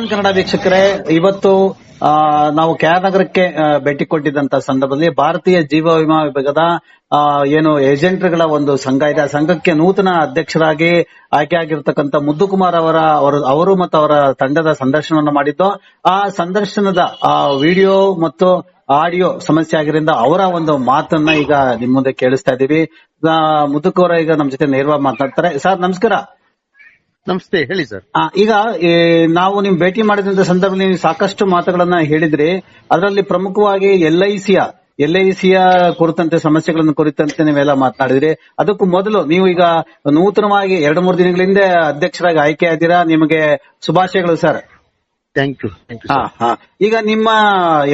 Xi'an Kannada ವೀಕ್ಷಕರೇ, ಇವತ್ತು ನಾವು ನಗರಕ್ಕೆ ಭೇಟಿ ಕೊಟ್ಟಿದ್ದಂತ ಸಂದರ್ಭದಲ್ಲಿ ಭಾರತೀಯ ಜೀವ ವಿಮಾ ವಿಭಾಗದ ಏನು ಏಜೆಂಟ್ಗಳ ಒಂದು ಸಂಘ ಇದೆ. ಆ ಸಂಘಕ್ಕೆ ನೂತನ ಅಧ್ಯಕ್ಷರಾಗಿ ಆಯ್ಕೆಯಾಗಿರ್ತಕ್ಕಂಥ ಮುದ್ದುಕುಮಾರ್ ಅವರ, ಅವರು ಮತ್ತು ಅವರ ತಂಡದ ಸಂದರ್ಶನವನ್ನು ಮಾಡಿದ್ದು, ಆ ಸಂದರ್ಶನದ, ಆ ವಿಡಿಯೋ ಮತ್ತು ಆಡಿಯೋ ಸಮಸ್ಯೆ ಆಗಿರೋದ್ರಿಂದ ಅವರ ಒಂದು ಮಾತನ್ನ ಈಗ ನಿಮ್ಮ ಮುಂದೆ ಕೇಳಿಸ್ತಾ ಇದೀವಿ ಮುದ್ದುಕವರ ಈಗ ನಮ್ ಜೊತೆ ನೇರವಾಗಿ ಮಾತನಾಡ್ತಾರೆ. ಸರ್, ನಮಸ್ಕಾರ. ನಮಸ್ತೆ, ಹೇಳಿ ಸರ್. ಈಗ ನಾವು ನಿಮ್ ಭೇಟಿ ಮಾಡಿದಂತ ಸಂದರ್ಭದಲ್ಲಿ ನೀವು ಸಾಕಷ್ಟು ಮಾತುಗಳನ್ನ ಹೇಳಿದ್ರಿ, ಅದರಲ್ಲಿ ಪ್ರಮುಖವಾಗಿ ಎಲ್ ಐ ಸಿಯ ಎಲ್ ಐ ಸಿಯ ಕುರಿತಂತೆ, ಸಮಸ್ಯೆಗಳನ್ನು ಕುರಿತಂತೆ ನೀವೆಲ್ಲ ಮಾತನಾಡಿದ್ರಿ, ಅದಕ್ಕೂ ಮೊದಲು ನೀವು ಈಗ ನೂತನವಾಗಿ ಎರಡು, ಮೂರು ದಿನಗಳಿಂದ ಅಧ್ಯಕ್ಷರಾಗಿ ಆಯ್ಕೆ ಆದ್ದೀರಾ ನಿಮಗೆ ಶುಭಾಶಯಗಳು, sir. Thank you thank you ಹಾ, ಹಾ. ಈಗ ನಿಮ್ಮ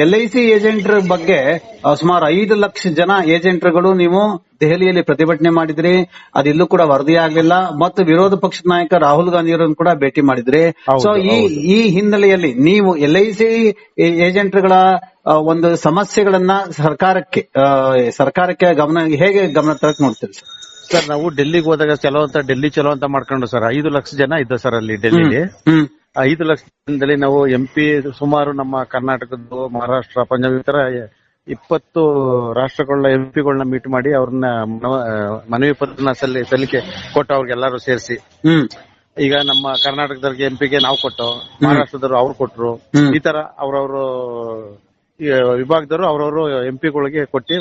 ಎಲ್ ಐ ಸಿ ಏಜೆಂಟ್ ಬಗ್ಗೆ ಆ, ಸುಮಾರು ಐದು ಲಕ್ಷ ಜನ ಏಜೆಂಟ್ರುಗಳು ನೀವು ದೆಹಲಿಯಲ್ಲಿ ಪ್ರತಿಭಟನೆ ಮಾಡಿದ್ರಿ. ಅದಿಲ್ಲೂ ಕೂಡ ವರದಿ ಆಗಲಿಲ್ಲ. ಮತ್ತು ವಿರೋಧ ಪಕ್ಷದ ನಾಯಕ ರಾಹುಲ್ ಗಾಂಧಿ ಅವರನ್ನು ಕೂಡ ಭೇಟಿ ಮಾಡಿದ್ರಿ. ಹೌದು, ಸೊ ಈ ಈ ಹಿನ್ನೆಲೆಯಲ್ಲಿ ನೀವು ಎಲ್ ಐ ಸಿ ಏಜೆಂಟ್ಗಳ ಒಂದು ಸಮಸ್ಯೆಗಳನ್ನ ಸರ್ಕಾರಕ್ಕೆ ಆ, ಸರ್ಕಾರಕ್ಕೆ ಗಮನ ಹೇಗೆ ಗಮನ ತರಕ್ ನೋಡ್ತೀರಿ ಸರ್ ಸರ್ ನಾವು ಡೆಲ್ಲಿಗೆ ಹೋದಾಗ ಚಲೋ ಅಂತ ಡೆಲ್ಲಿ ಚಲೋ ಅಂತ ಮಾಡ್ಕೊಂಡು ಸರ್. ಐದು ಲಕ್ಷ ಜನ ಇದ್ದ ಸರ್ ಅಲ್ಲಿ ಡೆಲ್ಲಿಲಿ. ಹ್ಮ್. ಐದು ಲಕ್ಷದಲ್ಲಿ ನಾವು ಎಂ ಪಿ ಸುಮಾರು ನಮ್ಮ ಕರ್ನಾಟಕದ್ದು ಮಹಾರಾಷ್ಟ್ರ ಪಂಜಾಬ್ ಈ ತರ ಇಪ್ಪತ್ತು ರಾಷ್ಟ್ರಗಳ ಎಂ ಪಿಗಳನ್ನ ಮೀಟ್ ಮಾಡಿ ಅವ್ರನ್ನ ಮನವ- ಮನವಿ ಪತ್ರನ ಸಲ್ಲಿ ಸಲ್ಲಿಕೆ ಕೊಟ್ಟು ಅವ್ರಿಗೆಲ್ಲರೂ ಸೇರಿಸಿ. ಹ್ಮ್. ಈಗ ನಮ್ಮ ಕರ್ನಾಟಕದವ್ರಿಗೆ ಎಂ ಪಿಗೆ ನಾವು ಕೊಟ್ಟು ಮಹಾರಾಷ್ಟ್ರದವ್ರು ಅವ್ರು ಕೊಟ್ರು ಹ್ಮ್. ಈ ತರ ಅವ್ರವ್ರು ಈ ವಿಭಾಗದವರು ಅವ್ರವ್ರು ಎಂ ಪಿಗಳಿಗೆ ಕೊಟ್ಟು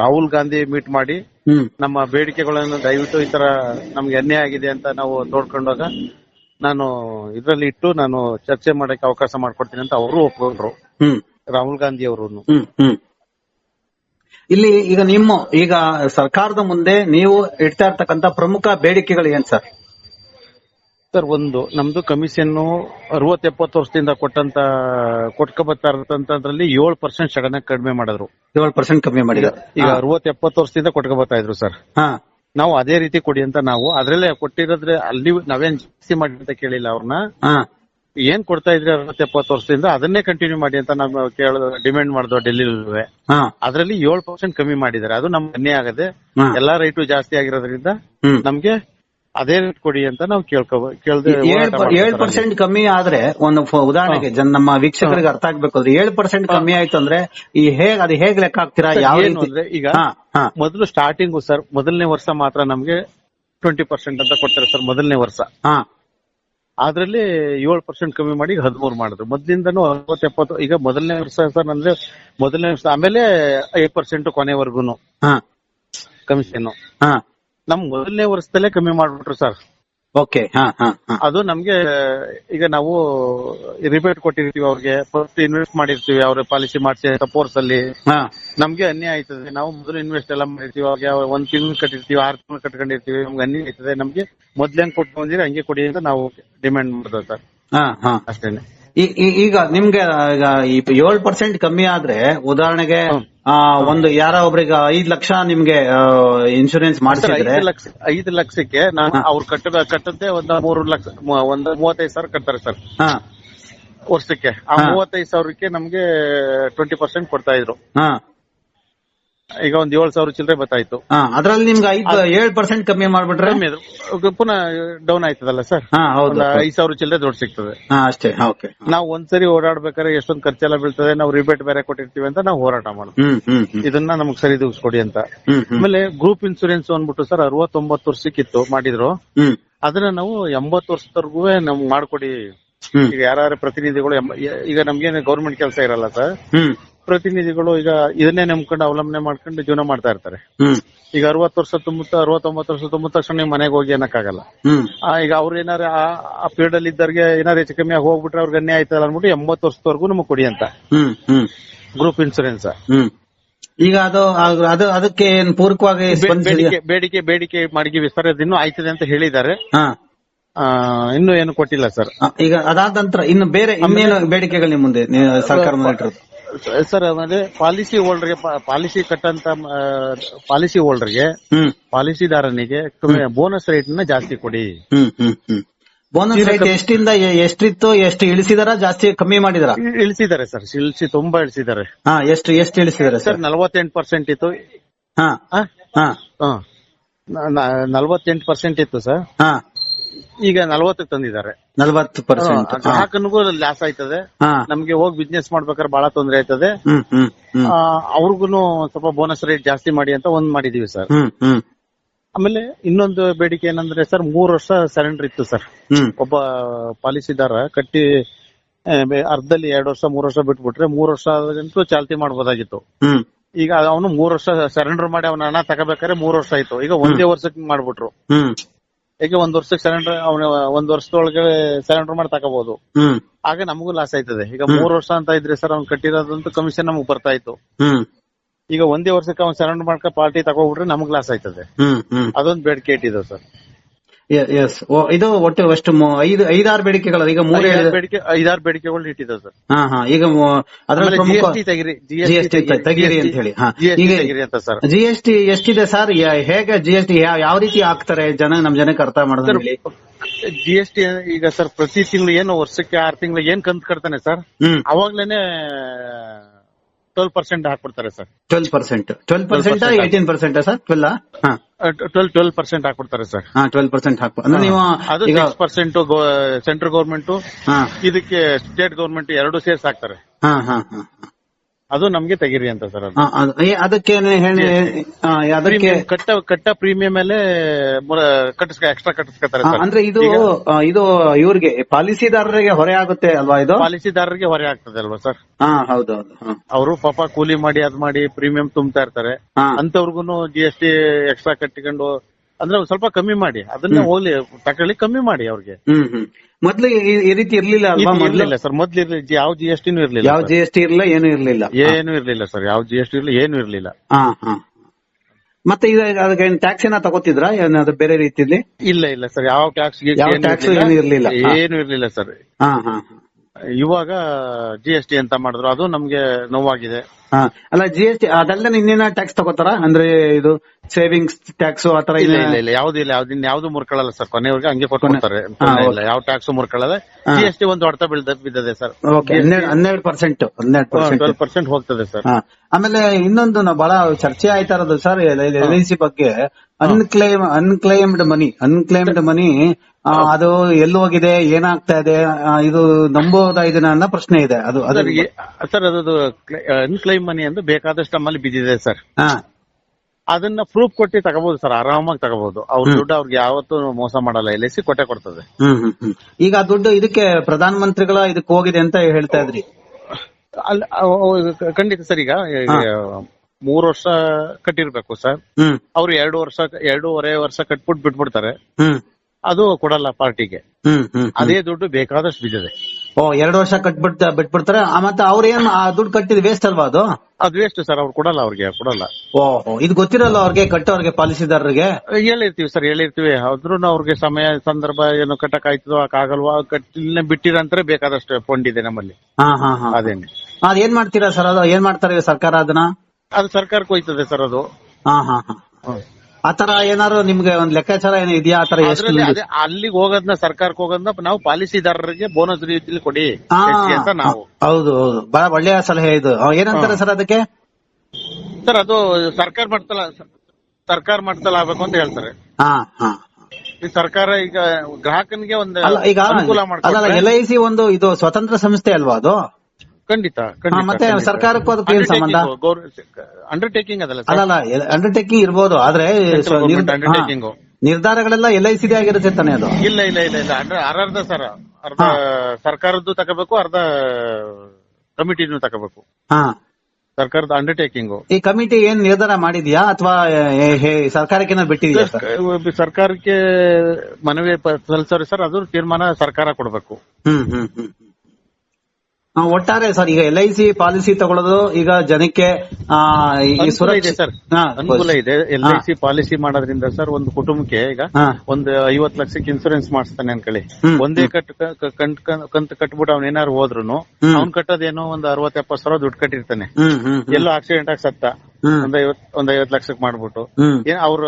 ರಾಹುಲ್ ಗಾಂಧಿ ಮೀಟ್ ಮಾಡಿ ಹ್ಮ್. ನಮ್ಮ ಬೇಡಿಕೆಗಳನ್ನು ದಯವಿಟ್ಟು ಈ ತರ ನಮ್ಗೆ ಅನ್ಯಾಯ ಆಗಿದೆ ಅಂತ ನಾವು ನೋಡ್ಕೊಂಡಾಗ ನಾನು ಇದರಲ್ಲಿ ಇಟ್ಟು ನಾನು ಚರ್ಚೆ ಮಾಡಕ್ಕೆ ಅವಕಾಶ ಮಾಡ್ಕೊಡ್ತೀನಿ ಅಂತ ಅವರು ಒಪ್ಕೊಂಡ್ರು. ಹ್ಮ್. ರಾಹುಲ್ ಗಾಂಧಿ ಅವರು ಹ್ಮ್ ಹ್ಮ್. ಇಲ್ಲಿ ಈಗ ನಿಮ್ಮ ಈಗ ಸರ್ಕಾರದ ಮುಂದೆ ನೀವು ಇಡ್ತಾ ಇರ್ತಕ್ಕಂತ ಪ್ರಮುಖ ಬೇಡಿಕೆಗಳು ಏನ್ ಸರ್? ಸರ್ ಒಂದು ನಮ್ದು ಕಮಿಷನ್ ಅರವತ್ ಎಪ್ಪತ್ತು ವರ್ಷದಿಂದ ಕೊಟ್ಟಂತ ಕೊಟ್ಕ ಬರ್ತಾ ಇರ್ತಂತದ್ರಲ್ಲಿ ಏಳು ಪರ್ಸೆಂಟ್ ಸಡನ್ ಕಡಿಮೆ ಮಾಡಿದ್ರು. ಏಳು ಪರ್ಸೆಂಟ್ ಕಮ್ಮಿ ಮಾಡಿದ್ರು. ಈಗ ಅರವತ್ ಎಪ್ಪತ್ತು ವರ್ಷದಿಂದ ಕೊಟ್ಕೋ ಬರ್ತಾ ಇದ್ರು ಸರ್. ಹಾ. ನಾವು ಅದೇ ರೀತಿ ಕೊಡಿ ಅಂತ ನಾವು ಅದ್ರಲ್ಲೇ ಕೊಟ್ಟಿರೋದ್ರೆ ಅಲ್ಲಿ ನಾವೇನ್ ಜಾಸ್ತಿ ಮಾಡಿ ಅಂತ ಕೇಳಿಲ್ಲ ಅವ್ರನ್ನ. ಹಾ. ಏನ್ ಕೊಡ್ತಾ ಇದ್ರಿ ಅರವತ್ ಎಪ್ಪತ್ತು ವರ್ಷದಿಂದ ಅದನ್ನೇ ಕಂಟಿನ್ಯೂ ಮಾಡಿ ಅಂತ ನಾವು ಕೇಳ ಡಿಮ್ಯಾಂಡ್ ಮಾಡ್ದೋ ಡೆಲ್ಲಿ ಹಾ. ಅದರಲ್ಲಿ ಏಳು ಪರ್ಸೆಂಟ್ ಕಮ್ಮಿ ಮಾಡಿದ್ದಾರೆ. ಅದು ನಮ್ಗೆ ಅನ್ಯಾಯ ಆಗದೆ ಹಾ. ಎಲ್ಲಾ ರೈಟು ಜಾಸ್ತಿ ಆಗಿರೋದ್ರಿಂದ ಹ್ಮ್. ನಮ್ಗೆ ಅದೇ ರೇಟ್ ಕೊಡಿ ಅಂತ ನಾವು ಕೇಳ್ಕೊ ಏಳು ಪರ್ಸೆಂಟ್ ಕಮ್ಮಿ ಆದ್ರೆ ಒಂದು ಉದಾಹರಣೆಗೆ ಜನ ನಮ್ಮ ವೀಕ್ಷಕರಿಗೆ ಅರ್ಥ ಆಗ್ಬೇಕು ಅಂದ್ರೆ ಏಳ್ ಪರ್ಸೆಂಟ್ ಕಮ್ಮಿ ಆಯ್ತು ಅಂದ್ರೆ ಈ ಹೇಗ್ ಅದು ಹೇಗ್ ಲೆಕ್ಕ ಹಾಕ್ತೀರಾ? ಯಾವ ಅಂದ್ರೆ ಈಗ ಮೊದಲು ಸ್ಟಾರ್ಟಿಂಗು ಸರ್ ಮೊದಲನೇ ವರ್ಷ ಮಾತ್ರ ನಮ್ಗೆ ಟ್ವೆಂಟಿ ಪರ್ಸೆಂಟ್ ಅಂತ ಕೊಡ್ತಾರೆ ಸರ್ ಮೊದಲನೇ ವರ್ಷ. ಹಾ. ಅದ್ರಲ್ಲಿ ಏಳು ಪರ್ಸೆಂಟ್ ಕಮ್ಮಿ ಮಾಡಿ ಹದಿಮೂರು ಮಾಡಿದ್ರು. ಮೊದ್ಲಿಂದನೂ ಅರವತ್ತು ಎಪ್ಪತ್ತು ಈಗ ಮೊದಲನೇ ವರ್ಷ ಸರ್ ಅಂದ್ರೆ ಮೊದಲನೇ ವರ್ಷ ಆಮೇಲೆ ಐದು ಪರ್ಸೆಂಟ್ ಕೊನೆವರೆಗೂ ಹಾ. ಕಮಿಷನ್ ಹಾ. ನಮ್ ಮೊದಲನೇ ವರ್ಷದಲ್ಲೇ ಕಮ್ಮಿ ಮಾಡ್ಬಿಟ್ರು ಸರ್. ಓಕೆ ಹಾ ಹಾ ಹಾ. ಅದು ನಮ್ಗೆ ಈಗ ನಾವು ರಿಬೇಟ್ ಕೊಟ್ಟಿರ್ತೀವಿ ಅವ್ರಿಗೆ ಫಸ್ಟ್ ಇನ್ವೆಸ್ಟ್ ಮಾಡಿರ್ತೀವಿ ಅವ್ರ ಪಾಲಿಸಿ ಮಾಡಿಸಿ ಸಪೋರ್ಟ್ಸ್ ಅಲ್ಲಿ. ಹಾ. ನಮ್ಗೆ ಅನ್ಯಾಯ ಆಯ್ತದೆ. ನಾವು ಮೊದಲು ಇನ್ವೆಸ್ಟ್ ಎಲ್ಲ ಮಾಡಿರ್ತೀವಿ ಅವ್ರಿಗೆ ಒಂದ್ ತಿಂಗಳು ಕಟ್ಟಿರ್ತೀವಿ ಆರ್ ತಿಂಗಳು ಕಟ್ಕೊಂಡಿರ್ತೀವಿ ನಮ್ಗೆ ಅನ್ಯಾಯ ಆಯ್ತದೆ. ನಮ್ಗೆ ಮೊದ್ಲು ಹೆಂಗ್ ಕೊಟ್ಟು ಬಂದಿರಿ ಹಂಗೆ ಕೊಡಿ ಅಂತ ನಾವು ಡಿಮ್ಯಾಂಡ್ ಮಾಡ್ತೇವೆ ಸರ್. ಹಾ ಹಾ. ಅಷ್ಟೇನೆ. ಈಗ ನಿಮ್ಗೆ ಈಗ ಏಳ್ ಪರ್ಸೆಂಟ್ ಕಮ್ಮಿ ಆದ್ರೆ ಉದಾಹರಣೆಗೆ ಒಂದು ಯಾರ ಒಬ್ರಿಗೆ ಐದ್ ಲಕ್ಷ ನಿಮ್ಗೆ ಇನ್ಶೂರೆನ್ಸ್ ಮಾಡ್ತಾರೆ ಐದು ಲಕ್ಷ ಐದು ಲಕ್ಷಕ್ಕೆ ನಾನು ಅವ್ರು ಕಟ್ಟದ ಕಟ್ಟದ್ದೇ ಒಂದ್ ಮೂರು ಲಕ್ಷ ಒಂದ್ ಮೂವತ್ತೈದು ಸಾವಿರ ಕಟ್ತಾರೆ ಸರ್. ಹಾ. ವರ್ಷಕ್ಕೆ. ಆ. ಮೂವತ್ತೈದು ಸಾವಿರಕ್ಕೆ ನಮ್ಗೆ ಟ್ವೆಂಟಿ ಪರ್ಸೆಂಟ್ ಕೊಡ್ತಾ ಇದ್ರು. ಹಾ. ಈಗ ಒಂದ್ ಏಳು ಸಾವಿರ ಚಿಲ್ಲರೆ ಬತ್ತಾಯ್ತು. ಅದ್ರಲ್ಲಿ ನಿಮ್ಗೆ ಐದು ಏಳು ಪರ್ಸೆಂಟ್ ಕಮ್ಮಿ ಮಾಡ್ಬಿಟ್ರೆ? ಕಮ್ಮಿ ಅದು. ಅದು ಪುನಃ ಡೌನ್ ಆಯ್ತದಲ್ಲ ಸರ್ ಹಾ ಹೌದು ಒಂದ್ ಐದ್ ಸಾವಿರ ಚಿಲ್ಲರೆ ದೊಡ್ಡ ಸಿಗ್ತದೆ. ಹಾ ಅಷ್ಟೇ ಓಕೆ ನಾವು ಒಂದ್ಸರಿ ಓಡಾಡ್ಬೇಕಾದ್ರೆ ಎಷ್ಟೊಂದ್ ಖರ್ಚೆಲ್ಲ ಬೀಳ್ತದೆ ನಾವು ರಿಬೇಟ್ ಬೇರೆ ಕೊಟ್ಟಿರ್ತೀವಿ ಅಂತ ನಾವು ಹೋರಾಟ ಮಾಡೋದು. ಹ್ಮ್ ಹ್ಮ್ ಹ್ಮ್. ಇದನ್ನ ನಮಗ್ ಸರಿ ಕೊಡಿ ಅಂತ. ಹ್ಮ್ ಹ್ಮ್. ಆಮೇಲೆ ಗ್ರೂಪ್ ಇನ್ಸೂರೆನ್ಸ್ ಅಂದ್ಬಿಟ್ಟು ಸರ್ ಅರವತ್ತೊಂಬತ್ತು ವರ್ಷಕ್ಕಿತ್ತು ಮಾಡಿದ್ರು. ಹ್ಮ್. ಅದನ್ನ ನಾವು ಎಂಬತ್ತು ವರ್ಷದವರೆಗೂ ನಮ್ಗೆ ಮಾಡ್ಕೊಡಿ. ಹ್ಮ್. ಈಗ ಯಾರು ಪ್ರತಿನಿಧಿಗಳು ಎಂಬ- ಈಗ ನಮ್ಗೇನು ಗೌರ್ಮೆಂಟ್ ಕೆಲಸ ಇರಲ್ಲ ಸರ್ ಹ್ಮ್. ಪ್ರತಿನಿಧಿಗಳು ಈಗ ಇದನ್ನೇ ನಂಬ್ಕೊಂಡು ಅವಲಂಬನೆ ಮಾಡ್ಕೊಂಡು ಜೀವನ ಮಾಡ್ತಾ ಇರ್ತಾರೆ. ಹ್ಮ್. ಈಗ ಅರವತ್ ವರ್ಷ ತುಂಬುತ್ತ ಅರವತ್ತೊಂಬತ್ತು ವರ್ಷ ತುಂಬುತ್ತ ತಕ್ಷಣ ನೀವು ಮನೆಗೆ ಹೋಗಿ ಅನ್ನಕ್ಕಾಗಲ್ಲ. ಹ್ಮ್. ಆ, ಈಗ ಅವ್ರು ಏನಾರ ಆ- ಪೀರಿಯಡ್ ಅಲ್ಲಿ ಇದ್ದವ್ರಿಗೆ ಏನಾರ ಹೆಚ್ಚು ಕಮ್ಮಿ ಆಗಿ ಹೋಗ್ಬಿಟ್ರೆ ಅವ್ರಿಗೆ ಅನ್ಯಾಯ ಆಯ್ತಲ್ಲ ಅನ್ಬಿಟ್ಟು ಎಂಬತ್ತು ವರ್ಷದವರೆಗೂ ನಮಗೆ ಕೊಡಿ ಅಂತ. ಹ್ಮ್ ಹ್ಮ್. ಗ್ರೂಪ್ ಇನ್ಸೂರೆನ್ಸ್ ಹ್ಮ್. ಈಗ ಅದು ಅದು- ಅದು ಅದಕ್ಕೆ ಏನ್ ಪೂರಕವಾಗಿ ಸ್ಪಂದಿಸಿದ್ಯಾ? ಬೇಡಿಕೆ ಬೇಡಿಕೆ ಬೇಡಿಕೆ ವಿಸ್ತಾರ ಇನ್ನೂ ಆಯ್ತದೆ ಅಂತ ಹೇಳಿದ್ದಾರೆ. ಹಾ. ಆ, ಇನ್ನೂ ಏನು ಕೊಟ್ಟಿಲ್ಲ ಸರ್. ಆ, ಈಗ ಅದಾದ ನಂತರ ಇನ್ನು ಬೇರೆ ಇನ್ನೇನು ಬೇಡಿಕೆಗಳು ನಿಮ್ಮ ಮುಂದೆ ನೀವು ಸರ್ಕಾರ ಇಟ್ಟಿರೋದು? ಸರ್ ಆಮೇಲೆ ಪಾಲಿಸಿ ಹೋಲ್ಡರ್ಗೆ ಪಾಲಿಸಿ ಕಟ್ಟಂತ ಪಾಲಿಸಿ ಹೋಲ್ಡರ್ಗೆ ಪಾಲಿಸಿದಾರನಿಗೆ ಬೋನಸ್ ರೇಟ್ನ ಜಾಸ್ತಿ ಕೊಡಿ. ಬೋನಸ್ ರೇಟ್ ಎಷ್ಟಿಂದ ಎಷ್ಟಿತ್ತು ಎಷ್ಟು ಇಳಿಸಿದಾರ ಜಾಸ್ತಿ ಕಮ್ಮಿ ಮಾಡಿದಾರ? ಇಳಿಸಿದಾರೆ ಇಳಿಸಿದ್ದಾರೆ ಸರ್ ಇಳಿಸಿ ತುಂಬಾ ಇಳಿಸಿದ್ದಾರೆ ಹಾ ಎಷ್ಟು ಎಷ್ಟು ಇಳಿಸಿದಾರೆ ಸರ್? ನಲವತ್ತೆಂಟು ಪರ್ಸೆಂಟ್ ಇತ್ತು. ಹಾ? ಹಾ. ನಲವತ್ತೆಂಟು ಪರ್ಸೆಂಟ್ ಇತ್ತು ಸರ್. ಹಾ. ಈಗ ನಲ್ವತ್ತಕ್ಕೆ ತಂದಿದ್ದಾರೆ. ನಲವತ್ತು ಪರ್ಸೆಂಟ್ ಗ್ರಾಹಕನಿಗೂ ಲಾಸ್ ಆಯ್ತದೆ. ಹಾ. ನಮ್ಗೆ ಹೋಗಿ ಬಿಸ್ನೆಸ್ ಮಾಡ್ಬೇಕಾದ್ರೆ ಬಹಳ ತೊಂದರೆ ಆಯ್ತದೆ. ಹ್ಮ್ ಹ್ಮ್ ಹ್ಮ್. ಅವ್ರಿಗೂ ಸ್ವಲ್ಪ ಬೋನಸ್ ರೇಟ್ ಜಾಸ್ತಿ ಮಾಡಿ ಅಂತ ಒಂದ್ ಮಾಡಿದೀವಿ ಸರ್. ಹ್ಮ್ ಹ್ಮ್. ಆಮೇಲೆ ಇನ್ನೊಂದು ಬೇಡಿಕೆ ಏನಂದ್ರೆ ಸರ್ ಮೂರ್ ವರ್ಷ ಸರೆಂಡರ್ ಇತ್ತು ಸರ್. ಹ್ಮ್. ಒಬ್ಬ ಪಾಲಿಸಿದಾರ ಕಟ್ಟಿ ಆ, ಬೆ- ಅರ್ಧದಲ್ಲಿ ಎರಡು ವರ್ಷ ಮೂರ್ ವರ್ಷ ಬಿಟ್ಬಿಟ್ರೆ ಮೂರ್ ವರ್ಷ ಆದಂತೂ ಚಾಲ್ತಿ ಮಾಡಬಹುದಾಗಿತ್ತು ಹ್ಮ್. ಈಗ ಅವನು ಮೂರ್ ವರ್ಷ ಸರೆಂಡರ್ ಮಾಡಿ ಅವನ ಹಣ ತಗೋಬೇಕಾದ್ರೆ ಮೂರ್ ವರ್ಷ ಆಯ್ತು. ಈಗ ಒಂದೇ ವರ್ಷಕ್ಕೆ ಮಾಡ್ಬಿಟ್ರು. ಹ್ಮ್. ಈಗ ಒಂದ್ ವರ್ಷಕ್ಕೆ ಸರೆಂಡರ್ ಅವನ ಒಂದ್ ವರ್ಷದೊಳಗೆ ಸರೆಂಡರ್ ಮಾಡಿ ತಗೋಬಹುದು ಹ್ಮ್. ಆಗ ನಮಗೂ ಲಾಸ್ ಆಯ್ತದೆ. ಈಗ ಮೂರ್ ವರ್ಷ ಅಂತ ಇದ್ರೆ ಸರ್ ಅವ್ನ್ ಕಟ್ಟಿರೋದಂತೂ ಕಮಿಷನ್ ನಮಗ್ ಬರ್ತಾ ಇತ್ತು. ಹ್ಮ್. ಈಗ ಒಂದೇ ವರ್ಷಕ್ಕೆ ಅವ್ನು ಸರೆಂಡರ್ ಮಾಡ್ಕ ಪಾರ್ಟಿ ತಗೋಬಿಟ್ರೆ ನಮಗ್ ಲಾಸ್ ಆಯ್ತದೆ. ಹ್ಮ್ ಹ್ಮ್. ಅದೊಂದು ಬೇಡಿಕೆ ಇಟ್ಟಿದೆ ಸರ್. ಎಸ್ ಇದು ಒಟ್ಟು ಎಷ್ಟು ಮೂ- ಐದು ಐದಾರು ಬೇಡಿಕೆಗಳು ಈಗ ಮೂರು ಬೇಡಿಕೆ ಐದಾರು ಬೇಡಿಕೆಗಳು ಇಟ್ಟಿದ್ದಾವೆ ಸರ್. ಹಾ ಹಾ. ಈಗ ಅದರಲ್ಲಿ ಜಿಎಸ್ಟಿ ಪ್ರಮುಖ ಜಿಎಸ್ಟಿ ತೆಗಿರಿ ತೆಗೀರಿ ಅಂತ ಹೇಳಿ. ಜಿಎಸ್ಟಿ ತೆಗಿರಿ ಎಷ್ಟಿದೆ ಸರ್ ಹೇಗೆ ಜಿ ಎಸ್ ಟಿ ಯಾವ ರೀತಿ ಹಾಕ್ತಾರೆ? ಜನ ನಮ್ ಜನಕ್ಕೆ ಅರ್ಥ ಮಾಡೋದು ಹೇಳಿ. ಜಿಎಸ್ಟಿ ಈಗ ಸರ್ ಪ್ರತಿ ತಿಂಗಳು ಏನು ವರ್ಷಕ್ಕೆ ಆರು ತಿಂಗಳು ಏನ್ ಕಂತ್ ಕಟ್ತಾನೆ ಸರ್? ಹ್ಮ್. ಅವಾಗ್ಲೇನೆ twelve percent ಹಾಕ್ಬಿಡ್ತಾರೆ sir. Twelve percent twelve percent 12% eighteen percent sir twelve ಹಾ. ಟ್ವೆಲ್ ಟ್ವೆಲ್ ಪರ್ಸೆಂಟ್ ಹಾಕ್ಬಿಡ್ತಾರೆ ಸರ್. ಹಾ ಟ್ವೆಲ್ ಪರ್ಸೆಂಟ್ ಹಾಕು ಅಂದ್ರೆ ನೀವು ಅದು ಈಗ ಸಿಕ್ಸ್ ಪರ್ಸೆಂಟ್ ಸೆಂಟ್ರಲ್ ಗೌರ್ಮೆಂಟ್ ಹಾ. ಇದಕ್ಕೆ ಸ್ಟೇಟ್ ಗೌರ್ಮೆಂಟ್ ಎರಡು ಸೇರ್ಸ್ ಹಾಕ್ತಾರೆ. ಹಾ ಹಾ ಹಾ. ಅದು ನಮ್ಗೆ ತೆಗೀರಿ ಅಂತ ಸರ್ ಅದು. ಹಾ, ಅದು- ಏ, ಅದಕ್ಕೆ ಹೇಳಿ ಆ, ಅದಕ್ಕೆ Premium ಕಟ್ಟ ಕಟ್ಟ ಪ್ರೀಮಿಯಂ ಮೇಲೆ ಕಟ್ಟಿಸ್ಕ ಎಕ್ಸ್ಟ್ರಾ ಕಟ್ಟಿಸ್ಕೊತಾರೆ ಆ, ಅಂದ್ರೆ ಇದು ಆ, ಇದು ಇವ್ರಿಗೆ ಪಾಲಿಸಿದಾರರಿಗೆ ಹೊರೆ ಆಗುತ್ತೆ ಅಲ್ವಾ ಇದು? ಪಾಲಿಸಿದಾರರಿಗೆ ಹೊರೆ ಆಗ್ತದೆ ಅಲ್ವಾ ಸರ್? ಹಾ ಹೌದೌದು ಹಾ. ಅವರು ಪಾಪ ಕೂಲಿ ಮಾಡಿ ಅದ್ ಮಾಡಿ ಪ್ರೀಮಿಯಂ ತುಂಬ್ತಾ ಇರ್ತಾರೆ. ಹಾ. ಅಂತವ್ರಿಗೂ ಜಿ ಎಸ್ ಟಿ ಎಕ್ಸ್ಟ್ರಾ ಕಟ್ಟಿಕೊಂಡು ಅಂದ್ರೆ ಸ್ವಲ್ಪ ಕಮ್ಮಿ ಮಾಡಿ. ಅದನ್ನ ಹೋಗ್ಲಿ ತಕೊಳ್ಳಿ ಕಮ್ಮಿ ಮಾಡಿ ಅವ್ರಿಗೆ. ಹ್ಮ್ ಹ್ಮ್. ಮೊದ್ಲು ಈ- ಈ ರೀತಿ ಇರ್ಲಿಲ್ಲ ಅಲ್ವಾ ಇದು ಮೊದ್ಲು? ಇರ್ಲಿಲ್ಲ ಸರ್ ಮೊದ್ಲು ಇರ್ಲಿ ಯಾವ ಜಿ ಎಸ್ ಟಿನೂ ಇರ್ಲಿಲ್ಲ ಯಾವ ಜಿ ಎಸ್ ಟಿ ಇರ್ಲಿಲ್ಲ ಏನು ಇರ್ಲಿಲ್ಲ? ಏನು ಇರ್ಲಿಲ್ಲ ಸರ್ ಯಾವ ಜಿ ಎಸ್ ಟಿ ಇರ್ಲಿಲ್ಲ ಏನು ಇರ್ಲಿಲ್ಲ. ಹಾ ಹಾ. ಮತ್ತೆ ಈಗ ಅದಕ್ಕೆ ಟ್ಯಾಕ್ಸ್ ಏನ ತಗೋತಿದ್ರ? ಏನಾದ್ರು ಬೇರೆ ರೀತಿಯಲ್ಲಿ ಇಲ್ಲ ಇಲ್ಲ ಸರ್ ಯಾವ ಟ್ಯಾಕ್ಸ್ ಯಾವ tax ಏನು ಇರ್ಲಿಲ್ಲ. ಹಾ. ಏನು ಇರ್ಲಿಲ್ಲ ಸರ್. ಹಾ ಹಾ ಇವಾಗ ಜಿ ಎಸ್ ಟಿ ಅಂತ ಮಾಡಿದ್ರು ಅದು ನಮ್ಗೆ ನೋವಾಗಿದೆ. ಹಾ ಅಲ್ಲ ಜಿ ಎಸ್ ಟಿ ಅದಲ್ಲದೆ ಇನ್ನೇನ ಟ್ಯಾಕ್ಸ್ ತಗೋತಾರ? ಅಂದ್ರೆ ಇದು ಸೇವಿಂಗ್ಸ್ ಟ್ಯಾಕ್ಸ್ ಆತರ ಇಲ್ಲ ಇಲ್ಲ ಇಲ್ಲ ಯಾವ್ದು ಇಲ್ಲ ಯಾವ್ದು ಯಾವ್ದು ಮುರ್ಕೊಳ್ಳಲ್ಲ ಸರ್. ಕೊನೆವರೆಗೆ ಹಂಗೆ ಕೊಟ್ಕೊಡ್ತಾರೆ. ಹಾ, ಇಲ್ಲ ಯಾವ ಟ್ಯಾಕ್ಸ್ ಮುರ್ಕೊಳ್ಳಲ್ಲ ಜಿ ಎಸ್ ಟಿ ಒಂದು ಹೊಡೆತ ಬೀಳ್ದ ಬಿದ್ದದೆ ಸರ್. ಓಕೆ ಹನ್ನೆರಡು ಪರ್ಸೆಂಟ್ ಹನ್ನೆರಡು ಪರ್ಸೆಂಟ್ ಟ್ವೆಲ್ ಪರ್ಸೆಂಟ್ ಹೋಗ್ತದೆ ಸರ್. ಆಮೇಲೆ ಇನ್ನೊಂದು ನಾವು ಬಹಳ ಚರ್ಚೆ ಆಯ್ತಾ ಇರೋದು ಸರ್ ಎಲ್ ಐ ಸಿ ಬಗ್ಗೆ. ಅನ್ಕ್ಲೈಮ್ ಅನ್ಕ್ಲೈಮ್ಡ್ ಮನಿ ಅನ್ಕ್ಲೈಮ್ಡ್ ಮನಿ ಅದು ಎಲ್ಲಿ ಹೋಗಿದೆ ಏನಾಗ್ತಾ ಇದೆ ಇದು ನಂಬೋದಾ ಇದನ್ನ ಅನ್ನೋ ಪ್ರಶ್ನೆ ಇದೆ. ಅದು ಸರ್ ಅದು ಅನ್ಕ್ಲೈಮ್ ಮನಿ ಅಂದ್ರೆ ಬೇಕಾದಷ್ಟು ನಮ್ಮಲ್ಲಿ ಬಿದ್ದಿದೆ ಸರ್ ಹಾ. ಅದನ್ನ ಪ್ರೂಫ್ ಕೊಟ್ಟು ತಗೋಬಹುದು ಸರ್ ಆರಾಮಾಗಿ ತಗೋಬಹುದು ಅವ್ರ ದುಡ್ಡು ಅವ್ರಿಗೆ ಯಾವತ್ತೂ ಮೋಸ ಮಾಡಲ್ಲ. ಎಲ್ ಐ ಸಿ ಕೊಟ್ಟೆ ಕೊಡ್ತದೆ. ಹ್ಮ್ ಹ್ಮ್ ಹ್ಮ್. ಈಗ ಆ ದುಡ್ಡು ಇದಕ್ಕೆ ಪ್ರಧಾನ ಮಂತ್ರಿಗಳ ಇದಕ್ಕೆ ಹೋಗಿದೆ ಅಂತ ಹೇಳ್ತಾ ಇದ್ರಿ. ಅಲ್ಲ ಅವ್- ಅವ್- ಖಂಡಿತ ಸರ್ ಈಗ ಈಗ ಮೂರ್ ವರ್ಷ ಕಟ್ಟಿರ್ಬೇಕು ಸರ್ ಹ್ಮ್. ಅವ್ರು ಎರಡು ವರ್ಷ ಎರಡೂವರೆ ವರ್ಷ ಕಟ್ಬಿಟ್ಟು ಬಿಟ್ಬಿಡ್ತಾರೆ. ಹ್ಮ್. ಅದು ಕೊಡಲ್ಲ ಪಾರ್ಟಿಗೆ. ಹ್ಮ್ ಹ್ಮ್. ಅದೇ ದುಡ್ಡು ಬೇಕಾದಷ್ಟು ಬಿದ್ದಿದೆ. ಓ ಎರಡು ವರ್ಷ ಕಟ್ಬಿಡ್ತ ಬಿಟ್ಬಿಡ್ತಾರೆ. ಆ, ಮತ್ತೆ ಅವ್ರ ಏನ್ ಆ ದುಡ್ಡು ಕಟ್ಟಿದ್ ವೇಸ್ಟ್ ಅಲ್ವಾ ಅದು? ಅದು ವೇಸ್ಟ್ ಸರ್ ಅವ್ರು ಕೊಡಲ್ಲ ಅವ್ರಿಗೆ ಕೊಡಲ್ಲ. ಓಹೋ ಇದು ಗೊತ್ತಿರಲ್ಲ ಅವ್ರಿಗೆ ಕಟ್ಟೋರ್ಗೆ ಪಾಲಿಸಿದಾರರಿಗೆ? ಹೇಳಿರ್ತೀವಿ ಸರ್ ಹೇಳಿರ್ತೀವಿ. ಆದ್ರೂ ಅವ್ರಿಗೆ ಸಮಯ ಸಂದರ್ಭ ಏನು ಕಟ್ಟಕ್ ಆಯ್ತದೋ ಆಗಲ್ವಾ ಕಟ್ಟಿಲ್ಲ ಬಿಟ್ಟಿರಂತಾರೆ ಬೇಕಾದಷ್ಟು ಫಂಡ್ ಇದೆ ನಮ್ಮಲ್ಲಿ. ಹಾ ಹಾ ಹಾ. ಅದೇನೆ. ಅದ್ ಏನ್ ಮಾಡ್ತೀರಾ ಸರ್ ಅದು? ಏನ್ ಮಾಡ್ತಾರೆ ಸರ್ಕಾರ ಅದನ್ನ? ಅದು ಸರ್ಕಾರಕ್ಕೆ ಹೋಯ್ತದೆ ಸರ್ ಅದು. ಹಾ ಹಾ ಹಾ. ಆತರ ಏನಾದ್ರು ನಿಮ್ಗೆ ಒಂದ್ ಲೆಕ್ಕಾಚಾರ ಏನೋ ಇದೆಯಾ? ಆತರ ಎಷ್ಟು ಅದ್ರಲ್ಲಿ ಅದೇ ಅಲ್ಲಿಗೆ ಹೋಗೋದ್ನ ಸರ್ಕಾರಕ್ಕೆ ಹೋಗೋದನ್ನ ನಾವು ಪಾಲಿಸಿದಾರರಿಗೆ ಬೋನಸ್ ರೀತಿಯಲ್ಲಿ ಕೊಡಿ ಹಾ, ಹೆಚ್ಚಿಗೆ ಅಂತ ನಾವು. ಹೌದು ಹೌದು. ಬಹಳ ಒಳ್ಳೆಯ ಸಲಹೆ ಇದು. ಏನಂತಾರೆ ಸರ್ ಅದಕ್ಕೆ? ಸರ್ ಅದು ಸರ್ಕಾರ ಮಟ್ಟದಲ್ಲಿ ಸರ್ಕಾರ ಮಟ್ಟದಲ್ಲಿ ಆಗ್ಬೇಕು ಅಂತ ಹೇಳ್ತಾರೆ. ಹಾ ಹಾ ಈ ಸರ್ಕಾರ ಈಗ ಗ್ರಾಹಕನಿಗೆ ಒಂದು ಅಲ್ಲ ಈಗ ಅನುಕೂಲ ಅಲ್ಲ ಮಾಡ್ಕೊಟ್ರೆ ಎಲ್ ಐ ಸಿ ಒಂದು ಇದು ಸ್ವತಂತ್ರ ಸಂಸ್ಥೆ ಅಲ್ವಾ ಅದು? ಖಂಡಿತ ಮತ್ತೆ ಸರ್ಕಾರಕ್ಕೂ ಅದಕ್ಕೆ ಏನ್ ಸಂಬಂಧ? ಅಂಡರ್ಟೇಕಿಂಗ್ ಅದಲ್ಲ ಅಲ್ಲಲ್ಲ ಅಂಡರ್ಟೇಕಿಂಗ್ ಇರ್ಬೋದು ಆದ್ರೆ ಅಂಡರ್ಟೇಕಿಂಗ್. ನಿರ್ಧಾರಗಳೆಲ್ಲ ಎಲ್ ಐ ಸಿ ಆಗಿರುತ್ತೆ ತಾನೆ ಅದು? ಇಲ್ಲ ಇಲ್ಲ ಇಲ್ಲ ಇಲ್ಲ. ಅಂದ್ರೆ ಅರ್ಧ ಸರ್. ಅರ್ಧ ಸರ್ಕಾರದ್ದು ತಗೋಬೇಕು ಅರ್ಧ ಕಮಿಟಿನೂ ತಗೋಬೇಕು. ಹಾ. ಸರ್ಕಾರದ ಅಂಡರ್ಟೇಕಿಂಗ್ ಈ ಕಮಿಟಿ ಏನ್ ನಿರ್ಧಾರ ಮಾಡಿದ್ಯಾ ಅಥವಾ ಸರ್ಕಾರಕ್ಕೆ ಬಿಟ್ಟಿದ್ಯಾ ಸರ್? ಸರ್ಕಾರಕ್ಕೆ ಮನವಿ ಸಲ್ಲಿಸೋರಿ ಸರ್ ಅದು ತೀರ್ಮಾನ ಸರ್ಕಾರ ಕೊಡಬೇಕು. ಹ್ಮ್ ಹ್ಮ್ ಹ್ಮ್. ಒಟ್ಟಾರೆ ಸರ್ ಈಗ ಎಲ್ ಐ ಸಿ ಪಾಲಿಸಿ ತಗೊಳ್ಳೋದು ಈಗ ಜನಕ್ಕೆ ಅನುಕೂಲ ಇದೆ ಸರ್. ಹಾ, ಅನುಕೂಲ ಇದೆ. ಎಲ್ ಐ ಸಿ ಪಾಲಿಸಿ ಮಾಡೋದ್ರಿಂದ ಸರ್ ಒಂದು ಕುಟುಂಬಕ್ಕೆ ಈಗ. ಒಂದು ಐವತ್ ಲಕ್ಷಕ್ಕೆ ಇನ್ಸೂರೆನ್ಸ್ ಮಾಡಿಸ್ತಾನೆ ಅನ್ಕೊಳ್ಳಿ. ಒಂದೇ ಕಟ್ ಕಂತ್ ಕಟ್ಬಿಟ್ಟು ಅವ್ನ ಏನಾರು ಹೋದ್ರು. ಅವ್ನ್ ಕಟ್ಟೋದೇನೋ ಒಂದ್ ಅರವತ್ ಎಪ್ಪತ್ ಸಾವಿರ ದುಡ್ಡು ಕಟ್ಟಿರ್ತಾನೆ. ಎಲ್ಲೋ ಆಕ್ಸಿಡೆಂಟ್ ಆಗಿ ಸತ್ತ. ಒಂದ್ ಐವತ್ ಒಂದ್ ಐವತ್ ಲಕ್ಷಕ್ಕೆ ಮಾಡ್ಬಿಟ್ಟು. ಅವ್ರ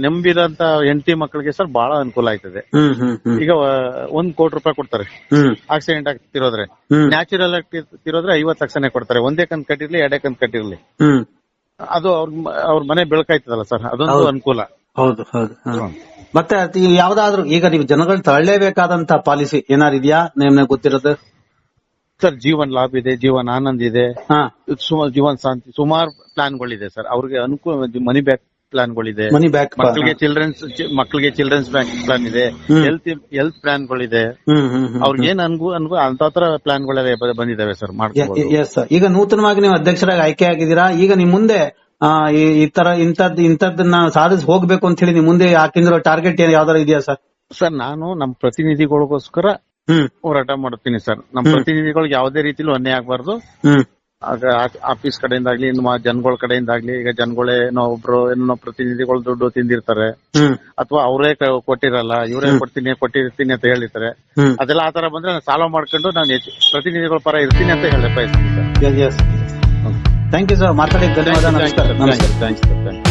ನೆಂಬಿದಂತ ಹೆಂಡತಿ ಮಕ್ಕಳಿಗೆ ಸರ್ ಬಹಳ ಅನುಕೂಲ ಆಯ್ತದೆ ಈಗ ಒಂದ್ ಕೋಟಿ ರೂಪಾಯಿ ಕೊಡ್ತಾರೆ. ಆಕ್ಸಿಡೆಂಟ್ ಆಗ್ತಿರೋದ್ರೆ. ನ್ಯಾಚುರಲ್ ಆಗಿ ತಿರೋದ್ರೆ ಐವತ್ ಲಕ್ಷನೇ ಕೊಡ್ತಾರೆ. ಒಂದೇ ಕಂತ್ ಕಟ್ಟಿರ್ಲಿ ಎರಡೇ ಕಂತ್ ಕಟ್ಟಿರ್ಲಿ. ಅದು ಅವ್ರ ಅವ್ರ ಮನೆ ಬೆಳಕಾಯ್ತದಲ್ಲ ಸರ್? ಅದೊಂದು ಅನುಕೂಲ. ಹೌದು ಹೌದು ಮತ್ತೆ ಯಾವ್ದಾದ್ರು ಈಗ ನೀವು ಜನಗಳು ತಳ್ಳೇಬೇಕಾದಂತ ಪಾಲಿಸಿ ಏನಾರು ಇದೆಯಾ? ನಿಮ್ಗೆ ಗೊತ್ತಿರೋದು? ಸರ್ ಜೀವನ್ ಲಾಭ ಇದೆ ಜೀವನ್ ಆನಂದ್ ಇದೆ. ಜೀವನ್ ಶಾಂತಿ ಸುಮಾರು ಪ್ಲಾನ್ಗಳಿದೆ ಸರ್. ಅವ್ರಿಗೆ ಅನುಕೂಲ ಮನಿ ಬ್ಯಾಕ್ ಪ್ಲಾನ್ಗಳಿದೆ. ಮನಿ ಬ್ಯಾಕ್ ಮಕ್ಕಳಿಗೆ ಚಿಲ್ಡ್ರನ್ಸ್ ಮಕ್ಕಳಿಗೆ ಚಿಲ್ಡ್ರನ್ಸ್ ಬ್ಯಾಂಕ್ ಪ್ಲಾನ್ ಇದೆ. ಹೆಲ್ತ್ ಹೆಲ್ತ್ ಪ್ಲಾನ್ಗಳಿದೆ ಅವ್ರಿಗೆ ಏನ್ ಅನ್ಗು ಅನ್ಗು ಅಂತ ಪ್ಲಾನ್ಗಳೆಲ್ಲ ಬ- ಬಂದಿದಾವೆ ಸರ್ ಎಸ್ ಈಗ ನೂತನವಾಗಿ ನೀವು ಅಧ್ಯಕ್ಷರಾಗಿ ಆಯ್ಕೆ ಆಗಿದ್ದೀರಾ? ಈಗ ನಿಮ್ ಮುಂದೆ ಈ ತರ ಇಂಥದ್ ಇಂಥದ್ದನ್ನ ಸಾಧಿಸಿ ಹೋಗ್ಬೇಕು ಅಂತ ಹೇಳಿ ನಿಮ್ ಮುಂದೆ ಹಾಕಿರೋ ಟಾರ್ಗೆಟ್ ಏನ್ ಯಾವ್ದಾರ ಇದೆಯಾ ಸರ್ ಸರ್ ನಾನು ನಮ್ಮ ಪ್ರತಿನಿಧಿಗಳಿಗೋಸ್ಕರ ಹೋರಾಟ ಮಾಡ್ತೀನಿ ಸರ್. ನಮ್ಮ. ಪ್ರತಿನಿಧಿಗಳಿಗೆ ಯಾವುದೇ ರೀತಿಲೂ ಅನ್ಯಾಯ ಆಗಬಾರ್ದು. ಆಗ ಆಫೀಸ್ ಕಡೆಯಿಂದಾಗ್ಲಿ ನಮ್ಮ ಜನಗಳ ಕಡೆಯಿಂದಾಗ್ಲಿ ಈಗ ಜನಗಳೇ ಏನೋ ಒಬ್ರು ಏನೋ ಪ್ರತಿನಿಧಿಗಳು ದುಡ್ಡು ತಿಂದಿರ್ತಾರೆ. ಅಥವಾ ಅವರೇ ಕೊಟ್ಟಿರಲ್ಲ ಇವರೇ ಕೊಡ್ತೀನಿ ಕೊಟ್ಟಿರ್ತೀನಿ ಅಂತ ಹೇಳಿರ್ತಾರೆ. ಅದೆಲ್ಲ ಆತರ ಬಂದ್ರೆ ನಾನು ಸಾಲ ಮಾಡ್ಕೊಂಡು ನಾನು ಪ್ರತಿನಿಧಿಗಳ ಪರ ಇರ್ತೀನಿ ಅಂತ ಹೇಳಿ ಬಯಸ್ತೀನಿ ಸರ್ ಥ್ಯಾಂಕ್ ಯು ಸರ್ ಮಾತಾಡಿದ ಧನ್ಯವಾದ. ನಮಸ್ಕಾರ. ನಮಸ್ಕಾರ. Thanks sir thanks